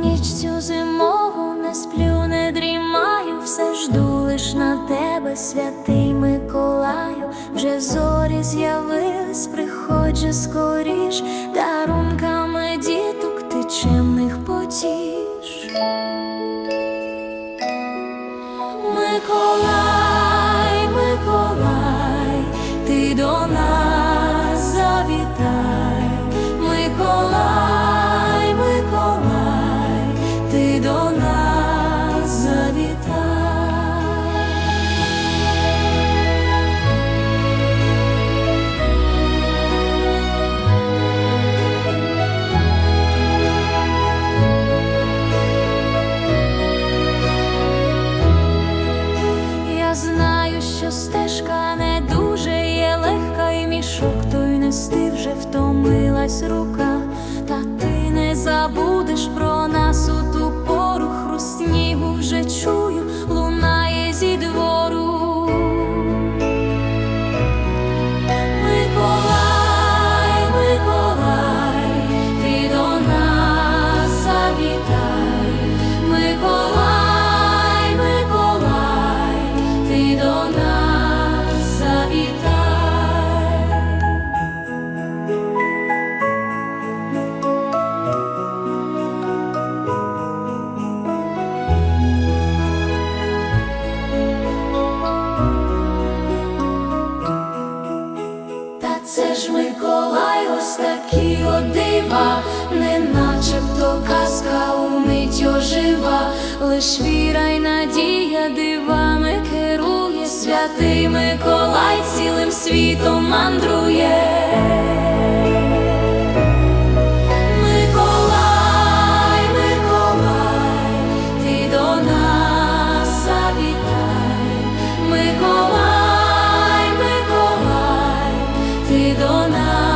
ніч цю зимову не сплю, не дрімаю, все жду лиш на тебе, святий Миколаю, вже зорі з'явились, приходжу скоріш, дарунками діток ти чимних потіш. Миколаю втомилась рука, Ж Миколай, ось такі о дива, не начебто казка умить ожива, лиш віра й надія дивами керує, святий Миколай цілим світом мандрує. До нас